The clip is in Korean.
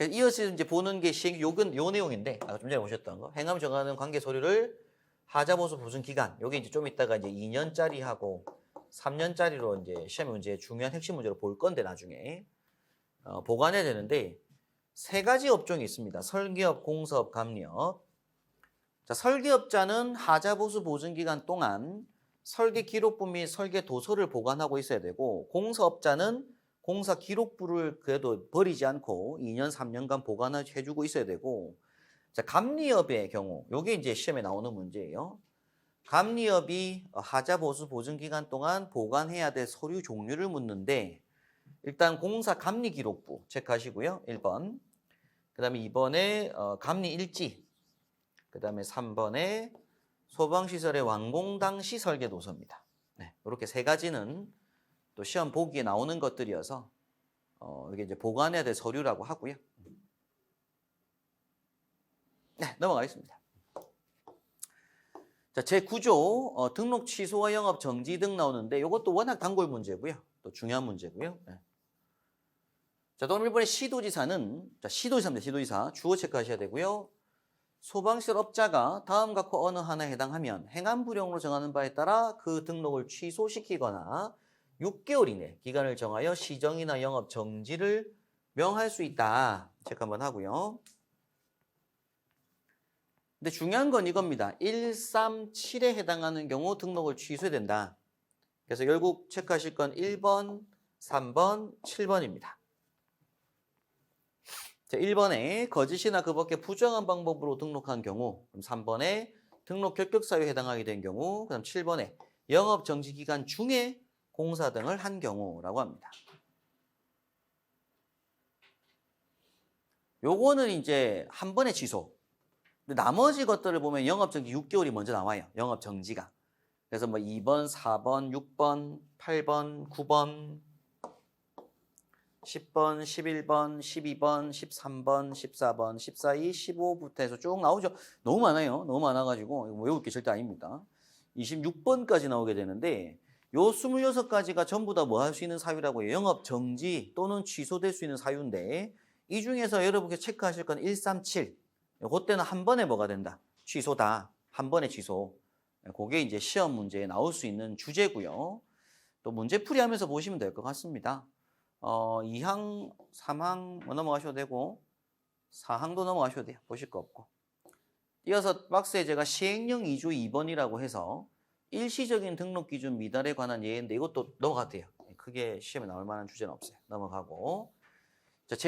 이어서 이제 보는 게 시행 요건 요 내용인데 아까 좀 전에 보셨던 거 행함 정하는 관계 서류를 하자보수 보증 기간 요게 이제 좀 이따가 이제 2년짜리 하고 3년짜리로 이제 시험 문제 중요한 핵심 문제로 볼 건데 나중에 어, 보관해야 되는데 세 가지 업종이 있습니다. 설계업, 공사업, 감리업. 자, 설계업자는 하자보수 보증 기간 동안 설계 기록부 및 설계 도서를 보관하고 있어야 되고 공사업자는 공사 기록부를 그래도 버리지 않고 2년, 3년간 보관해주고 있어야 되고 자, 감리업의 경우 요게 이제 시험에 나오는 문제예요. 감리업이 하자 보수 보증 기간 동안 보관해야 될 서류 종류를 묻는데 일단 공사 감리 기록부 체크하시고요. 1번. 그 다음에 2번에 어, 감리 일지. 그 다음에 3번에 소방시설의 완공 당시 설계 도서입니다. 네, 이렇게 세 가지는 또 시험 보기에 나오는 것들이어서 어, 이게 이제 보관해야 될 서류라고 하고요. 네, 넘어가겠습니다. 자, 제 구조 어, 등록 취소와 영업 정지 등 나오는데 이것도 워낙 단골 문제고요. 또 중요한 문제고요. 네. 자, 또 일본의 시도지사는 자, 시도지사입니다. 시도지사 주어 체크하셔야 되고요. 소방시설 업자가 다음 각호 어느 하나에 해당하면 행안 불용으로 정하는 바에 따라 그 등록을 취소시키거나 6개월 이내 기간을 정하여 시정이나 영업 정지를 명할 수 있다. 체크 한번 하고요. 근데 중요한 건 이겁니다. 137에 해당하는 경우 등록을 취소해야 된다. 그래서 결국 체크하실 건 1번, 3번, 7번입니다. 자, 1번에 거짓이나 그 밖에 부정한 방법으로 등록한 경우, 그럼 3번에 등록 결격 사유에 해당하게 된 경우, 그다음 7번에 영업 정지 기간 중에 공사 등을 한 경우라고 합니다. 요거는 이제 한 번에 취소. 나머지 것들을 보면 영업 정지 6개월이 먼저 나와요. 영업 정지가. 그래서 뭐 2번, 4번, 6번, 8번, 9번, 10번, 11번, 12번, 13번, 14번, 14, 2, 15부터 해서 쭉 나오죠. 너무 많아요. 너무 많아가지고 외울 게 절대 아닙니다. 26번까지 나오게 되는데 요 26가지가 전부 다 뭐 할 수 있는 사유라고 해요. 영업 정지 또는 취소될 수 있는 사유인데 이 중에서 여러분께 체크하실 건 137. 그때는 한 번에 뭐가 된다. 취소다. 한 번에 취소. 그게 이제 시험 문제에 나올 수 있는 주제고요. 또 문제 풀이 하면서 보시면 될 것 같습니다. 어, 2항, 3항 뭐 넘어가셔도 되고 4항도 넘어가셔도 돼요. 보실 거 없고. 이어서 박스에 제가 시행령 2조 2번이라고 해서 일시적인 등록 기준 미달에 관한 예인데 이것도 넘어가도 돼요. 크게 시험에 나올 만한 주제는 없어요. 넘어가고